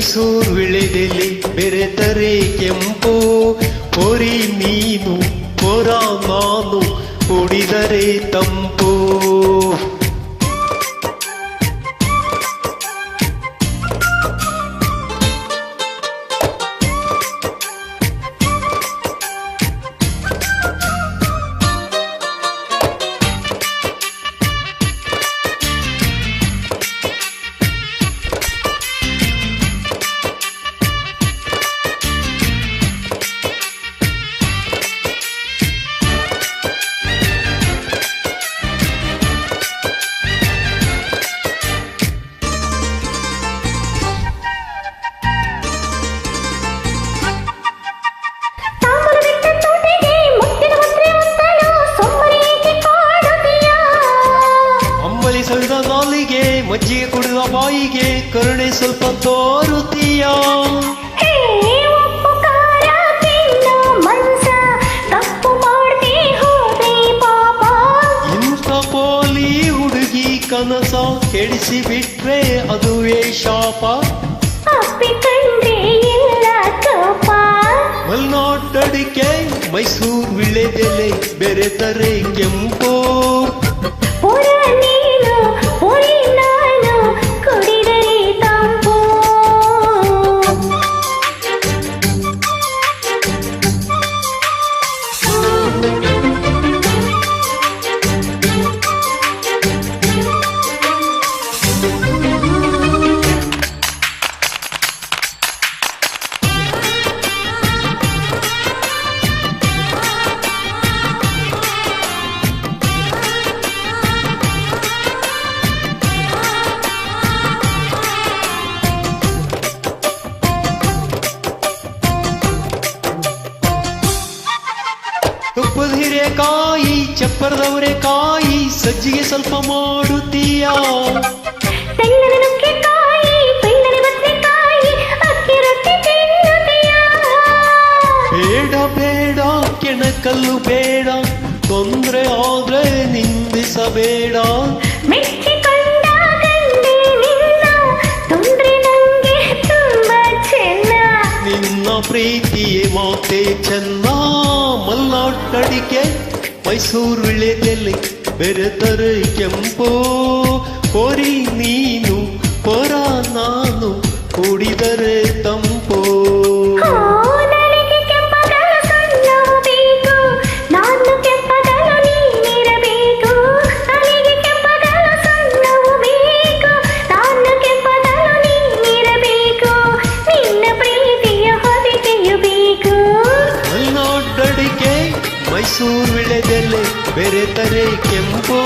ಮೈಸೂರು ವಿಳೆದೆಲೆ ಬೆರೆತರೆ ಕೆಂಪು. ಪೊರಿ ಮೀನು ಪೊರ ಮಾನು ಕುಡಿದರೆ ತಂಪು. ಮಜ್ಜಿಗೆ ಕುಡಿದ ಬಾಯಿಗೆ ಕರುಣೆ ಸ್ವಲ್ಪ ತೋರುತ್ತೀಯ ಇಂಥ ಪೋಲಿ ಹುಡುಗಿ ಕನಸ ಕೆಡಿಸಿ ಬಿಟ್ರೆ ಅದುವೇ ಶಾಪ? ಮಲ್ನಾಟಡಿಕೆ ಮೈಸೂರು ವಿಳೆದೆಲೆ ಬೆರೆತರೆ ಕೆಂಪು. ತುಪ್ಪದ ಚಪ್ಪರದವರೇ ಕಾಯಿ ಸಜ್ಜಿಗೆ ಸ್ವಲ್ಪ ಮಾಡುತ್ತೀಯ? ಬೇಡ ಬೇಡ ಕೆಣಕಲ್ಲು ಬೇಡ ತೊಂದ್ರೆ ಆದ್ರೆ ನಿಂದಿಸಬೇಡ. ನಿನ್ನ ಪ್ರೀತಿಯೇ ಮಾತೆ ಚೆನ್ನ ಮಲ್ನಾಟಡಿಕೆ ಮೈಸೂರು ವಿಳೆದೆಲೆ ಬೆರೆತರೆ ಕೆಂಪೋ ಕೊರಿ ನೀನು ಪೊರ ನಾನು ಕುಡಿದರೆ ತಂಪು. ಮೈಸೂರು ವಿಳೆದೆಲೆ ಬೆರೆತರೆ ಕೆಂಪು